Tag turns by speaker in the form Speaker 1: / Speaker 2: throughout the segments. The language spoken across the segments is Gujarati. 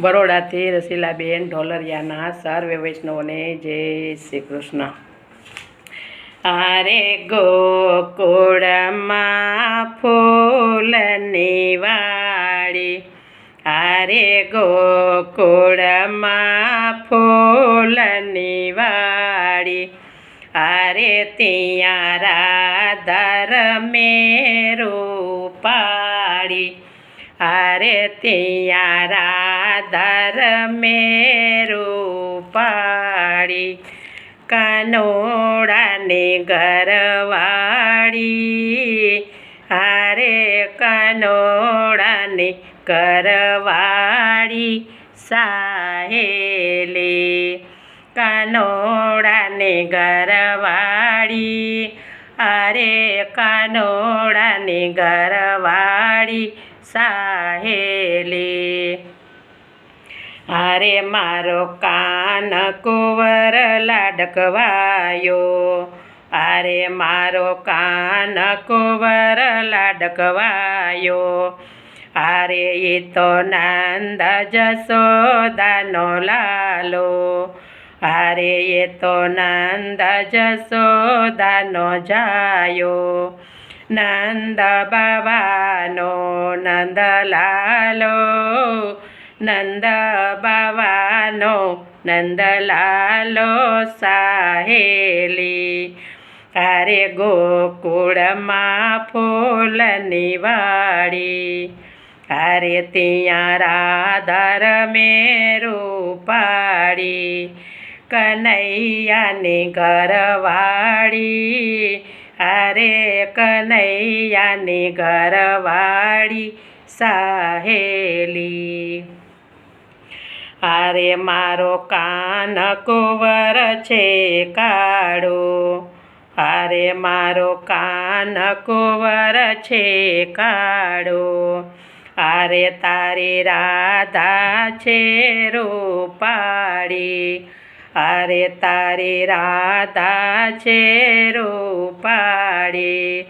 Speaker 1: બરોડાથી રસીલાબેન ઢોલરિયાના સર્વે વૈષ્ણવને જય શ્રી કૃષ્ણ. આરે ગોકુળમાં ફૂલની વાડી, આરે ગોકુળમાં ફૂલની વાડી, આરે ત્યાં રાધર મેરું પાડી આરે ત્યાં રાધર મેરું પાડી કાનોડાની ઘરવાળી હારે કાનોડાની ઘરવાળી સાહેલી કાનોડાની ઘરવાળી અરે કાનોડાની ઘરવાળી સાહેલી. અરે મારો કાન કુંવર લાડકવાયો. અરે મારો કાન કુંવર લાડકવાયો. અરે એ તો નંદ જસોદાનો લાલો. અરે એ તો નંદ જસોદાનો જાયો. નંદ બાબાનો નંદલાલો નંદ બાબાનો નંદલાલો સાહેલી અરે ગોકુળમાં ફૂલની વાડી અરે ત્યાં રાધર મેરું પાડી કનૈયાની ઘરવાળી અરે કનૈયાની ઘરવાળી સાહેલી. અરે મારો કાન કુંવર છે કાળો. અરે મારો કાન કુંવર છે કાળો. અરે તારી રાધા છે રૂપાળી. અરે તારી રાધા છે રૂપાળી.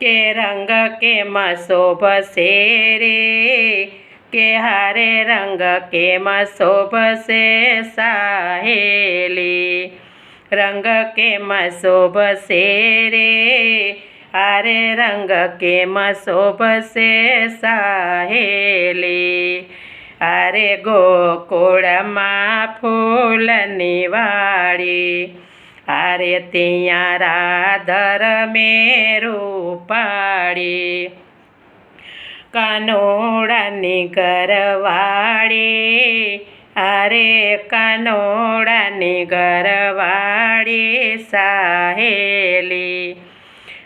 Speaker 1: કે રંગ કેમ શોભશે રે કે હારે રંગ કેમ શોભશે સાહેલી. રંગ કેમ શોભશે રે હારે રંગ કેમ શોભશે સાહેલી. અરે ગોકુળમાં ફૂલની વાડી. અરે ત્યાં રાધર મેરું પાડી. કાનોડાની ઘરવાળી. અરે કાનોડાની ઘરવાળી સાહેલી.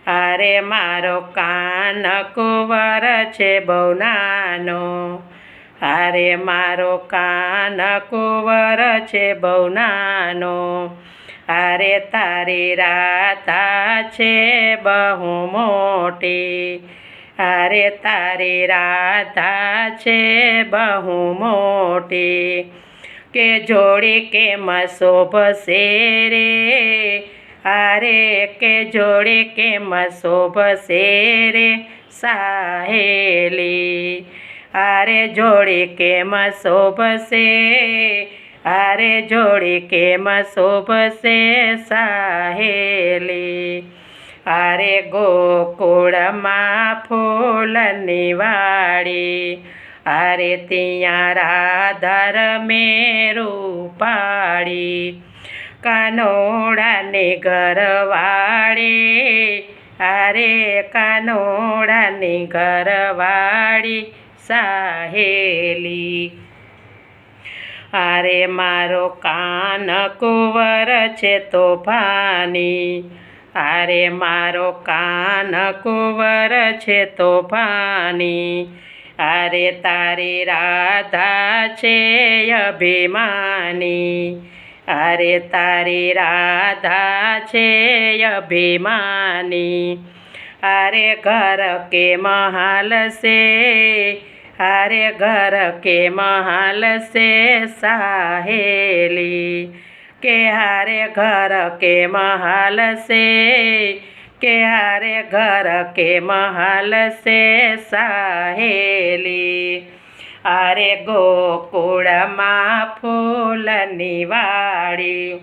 Speaker 1: અરે મારો કાન કુંવર છે બહુ નાનો. અરે મારો કાન કુંવર છે બહુ નાનો. અરે તારી રાધા છે બહુ મોટી. અરે તારી રાધા છે બહુ મોટી. કે જોડી કેમ શોભશે રે? અરે કે જોડી કેમ શોભશે રે? સાહેલી અરે જોડી કેમ શોભશે? અરે જોડી કેમ શોભશે સાહેલી? અરે ગોકુળમાં ફૂલની વાડી અરે ત્યાં રાધર મેરું પાડી, કાનોડાની ઘરવાળી અરે કાનોડાની ઘરવાળી સાહેલી. અરે મારો કાન કુંવર છે તો ભાની. અરે મારો કાન કુંવર છે તોફાની અરે તારી રાધા છે અભિમાની. અરે તારી રાધા છે અભિમાની. અરે ઘર કે મહાલ સે અરે ઘર કે મહાલ સે સાહેલી કે હારે ઘર કે મહાલ સે કે હારે ઘર કે મહાલ સે સાહેલી અરે ગોકુળમાં ફૂલની વાડી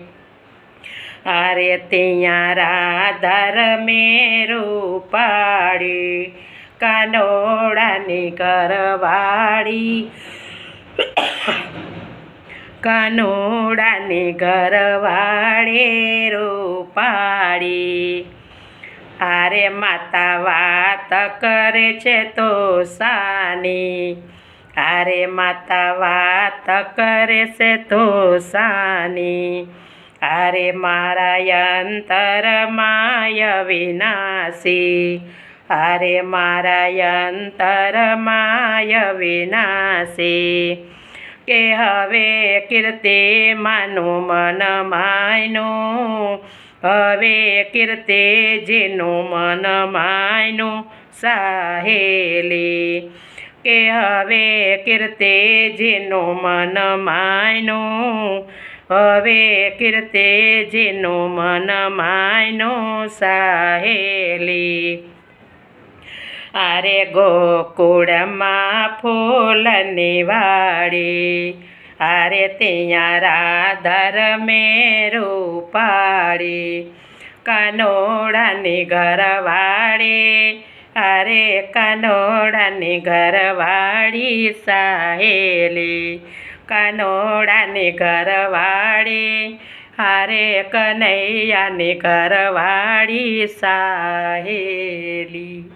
Speaker 1: અરે ત્યાં રાધર મેરું પાડી કાનોડાની ઘરવાળી. કાનોડાની ઘરવાળે રૂપાળી. આરે માતા વાત કરે છે તો સાની. આરે માતા વાત કરે છે તો સાની. આરે મારા અંતર માય વિનાશી. આરે મારા અંતરમાય વિનાશી કે હવે કીર્તિ માનું મન માયનું હવે કીર્તિ જેનું મન માયનું સાહેલી કે હવે કીર્તિ જેનું મન માયનું હવે કીર્તિ જેનું મન માયનું સાહેલી અરે ગોકુળમાં ફૂલની વાડી અરે ત્યાં રાધર મેરું પાડી કનોડાની ઘરવાળી. અરે કનોડાની ઘરવાળી સાહેલી. કનોડાની ઘરવાળી. અરે કનૈયાની ઘરવાળી સાહેલી.